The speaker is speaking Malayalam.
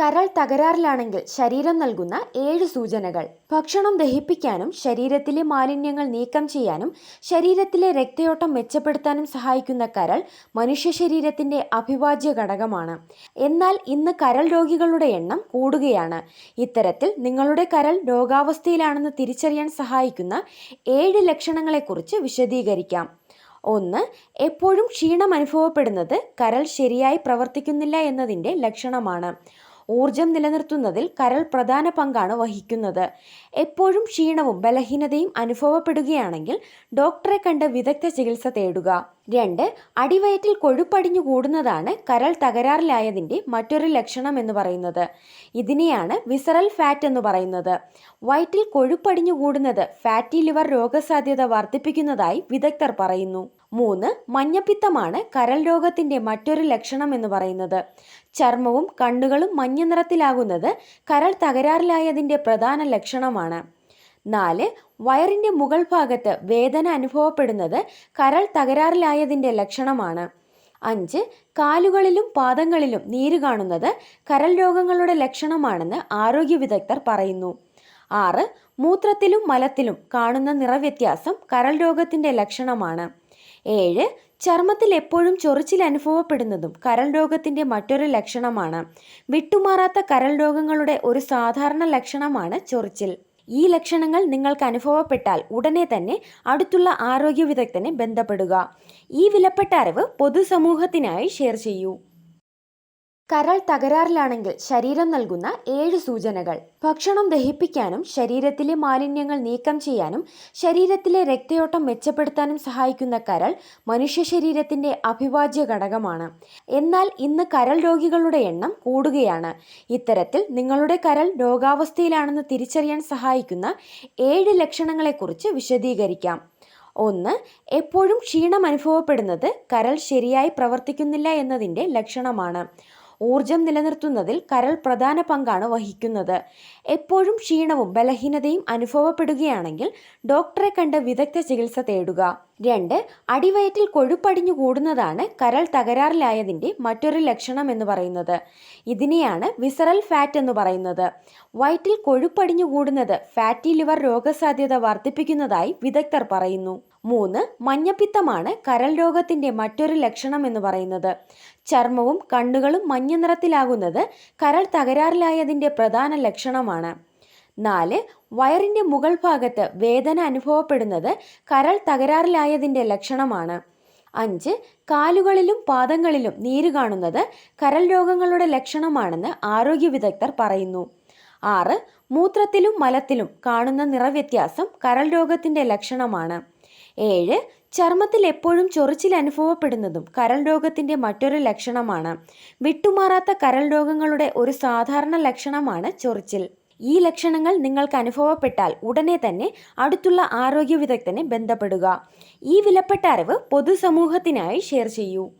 കരൾ തകരാറിലാണെങ്കിൽ ശരീരം നൽകുന്ന ഏഴ് സൂചനകൾ. ഭക്ഷണം ദഹിപ്പിക്കാനും ശരീരത്തിലെ മാലിന്യങ്ങൾ നീക്കം ചെയ്യാനും ശരീരത്തിലെ രക്തയോട്ടം മെച്ചപ്പെടുത്താനും സഹായിക്കുന്ന കരൾ മനുഷ്യ ശരീരത്തിന്റെ അഭിവാജ്യ ഘടകമാണ്. എന്നാൽ ഇന്ന് കരൾ രോഗികളുടെ എണ്ണം കൂടുകയാണ്. ഇത്തരത്തിൽ നിങ്ങളുടെ കരൾ രോഗാവസ്ഥയിലാണെന്ന് തിരിച്ചറിയാൻ സഹായിക്കുന്ന ഏഴ് ലക്ഷണങ്ങളെക്കുറിച്ച് വിശദീകരിക്കാം. ഒന്ന് എപ്പോഴും ക്ഷീണം അനുഭവപ്പെടുന്നത് കരൾ ശരിയായി പ്രവർത്തിക്കുന്നില്ല എന്നതിന്റെ ലക്ഷണമാണ്. ഊർജം നിലനിർത്തുന്നതിൽ കരൾ പ്രധാന പങ്കാണ് വഹിക്കുന്നത്. എപ്പോഴും ക്ഷീണവും ബലഹീനതയും അനുഭവപ്പെടുകയാണെങ്കിൽ ഡോക്ടറെ കണ്ട് വിദഗ്ധ ചികിത്സ തേടുക. രണ്ട് അടിവയറ്റിൽ കൊഴുപ്പടിഞ്ഞു കൂടുന്നതാണ് കരൾ തകരാറിലായതിന്റെ മറ്റൊരു ലക്ഷണം എന്ന് പറയുന്നത്. ഇതിനെയാണ് വിസറൽ ഫാറ്റ് എന്ന് പറയുന്നത്. വയറ്റിൽ കൊഴുപ്പടിഞ്ഞു കൂടുന്നത് ഫാറ്റി ലിവർ രോഗസാധ്യത വർദ്ധിപ്പിക്കുന്നതായി വിദഗ്ധർ പറയുന്നു. മൂന്ന് മഞ്ഞപ്പിത്തമാണ് കരൾ രോഗത്തിന്റെ മറ്റൊരു ലക്ഷണം എന്ന് പറയുന്നത്. ചർമ്മവും കണ്ണുകളും മഞ്ഞ നിറത്തിലാകുന്നത് കരൾ തകരാറിലായതിന്റെ പ്രധാന ലക്ഷണമാണ്. നാല് വയറിന്റെ മുകൾ ഭാഗത്ത് വേദന അനുഭവപ്പെടുന്നത് കരൾ തകരാറിലായതിന്റെ ലക്ഷണമാണ്. അഞ്ച് കാലുകളിലും പാദങ്ങളിലും നീര് കാണുന്നത് കരൾ രോഗങ്ങളുടെ ലക്ഷണമാണെന്ന് ആരോഗ്യ വിദഗ്ധർ പറയുന്നു. ആറ് മൂത്രത്തിലും മലത്തിലും കാണുന്ന നിറവ്യത്യാസം കരൾ രോഗത്തിന്റെ ലക്ഷണമാണ്. ഏഴ് ചർമ്മത്തിൽ എപ്പോഴും ചൊറിച്ചിൽ അനുഭവപ്പെടുന്നതും കരൾ രോഗത്തിന്റെ മറ്റൊരു ലക്ഷണമാണ്. വിട്ടുമാറാത്ത കരൾ രോഗങ്ങളുടെ ഒരു സാധാരണ ലക്ഷണമാണ് ചൊറിച്ചിൽ. ഈ ലക്ഷണങ്ങൾ നിങ്ങൾക്ക് അനുഭവപ്പെട്ടാൽ ഉടനെ തന്നെ അടുത്തുള്ള ആരോഗ്യ വിദഗ്ധനെ ബന്ധപ്പെടുക. ഈ വിലപ്പെട്ട അറിവ് പൊതുസമൂഹത്തിനായി ഷെയർ ചെയ്യൂ. കരൾ തകരാറിലാണെങ്കിൽ ശരീരം നൽകുന്ന ഏഴ് സൂചനകൾ. ഭക്ഷണം ദഹിപ്പിക്കാനും ശരീരത്തിലെ മാലിന്യങ്ങൾ നീക്കം ചെയ്യാനും ശരീരത്തിലെ രക്തയോട്ടം മെച്ചപ്പെടുത്താനും സഹായിക്കുന്ന കരൾ മനുഷ്യ ശരീരത്തിന്റെ അഭിവാജ്യ ഘടകമാണ്. എന്നാൽ ഇന്ന് കരൾ രോഗികളുടെ എണ്ണം കൂടുകയാണ്. ഇത്തരത്തിൽ നിങ്ങളുടെ കരൾ രോഗാവസ്ഥയിലാണെന്ന് തിരിച്ചറിയാൻ സഹായിക്കുന്ന ഏഴ് ലക്ഷണങ്ങളെക്കുറിച്ച് വിശദീകരിക്കാം. ഒന്ന് എപ്പോഴും ക്ഷീണം അനുഭവപ്പെടുന്നത് കരൾ ശരിയായി പ്രവർത്തിക്കുന്നില്ല എന്നതിന്റെ ലക്ഷണമാണ്. ഊർജം നിലനിർത്തുന്നതിൽ കരൾ പ്രധാന പങ്കാണ് വഹിക്കുന്നത്. എപ്പോഴും ക്ഷീണവും ബലഹീനതയും അനുഭവപ്പെടുകയാണെങ്കിൽ ഡോക്ടറെ കണ്ട് വിദഗ്ധ ചികിത്സ തേടുക. രണ്ട് അടിവയറ്റിൽ കൊഴുപ്പടിഞ്ഞു കൂടുന്നതാണ് കരൾ തകരാറിലായതിന്റെ മറ്റൊരു ലക്ഷണം എന്ന് പറയുന്നത്. ഇതിനെയാണ് വിസറൽ ഫാറ്റ് എന്ന് പറയുന്നത്. വയറ്റിൽ കൊഴുപ്പടിഞ്ഞു കൂടുന്നത് ഫാറ്റി ലിവർ രോഗസാധ്യത വർദ്ധിപ്പിക്കുന്നതായി വിദഗ്ധർ പറയുന്നു. മൂന്ന് മഞ്ഞപ്പിത്തമാണ് കരൾ രോഗത്തിന്റെ മറ്റൊരു ലക്ഷണം എന്ന് പറയുന്നത്. ചർമ്മവും കണ്ണുകളും മഞ്ഞ നിറത്തിലാകുന്നത് കരൾ തകരാറിലായതിന്റെ പ്രധാന ലക്ഷണമാണ്. നാല് വയറിന്റെ മുകൾ ഭാഗത്ത് വേദന അനുഭവപ്പെടുന്നത് കരൾ തകരാറിലായതിന്റെ ലക്ഷണമാണ്. അഞ്ച് കാലുകളിലും പാദങ്ങളിലും നീര് കാണുന്നത് കരൾ രോഗങ്ങളുടെ ലക്ഷണമാണെന്ന് ആരോഗ്യ വിദഗ്ധർ പറയുന്നു. ആറ് മൂത്രത്തിലും മലത്തിലും കാണുന്ന നിറവ്യത്യാസം കരൾ രോഗത്തിന്റെ ലക്ഷണമാണ്. ഏഴ് ചർമ്മത്തിൽ എപ്പോഴും ചൊറിച്ചിൽ അനുഭവപ്പെടുന്നതും കരൾ രോഗത്തിന്റെ മറ്റൊരു ലക്ഷണമാണ്. വിട്ടുമാറാത്ത കരൾ രോഗങ്ങളുടെ ഒരു സാധാരണ ലക്ഷണമാണ് ചൊറിച്ചിൽ. ഈ ലക്ഷണങ്ങൾ നിങ്ങൾക്ക് അനുഭവപ്പെട്ടാൽ ഉടനെ തന്നെ അടുത്തുള്ള ആരോഗ്യ വിദഗ്ധനെ ബന്ധപ്പെടുക. ഈ വിലപ്പെട്ട അറിവ് പൊതുസമൂഹത്തിനായി ഷെയർ ചെയ്യൂ.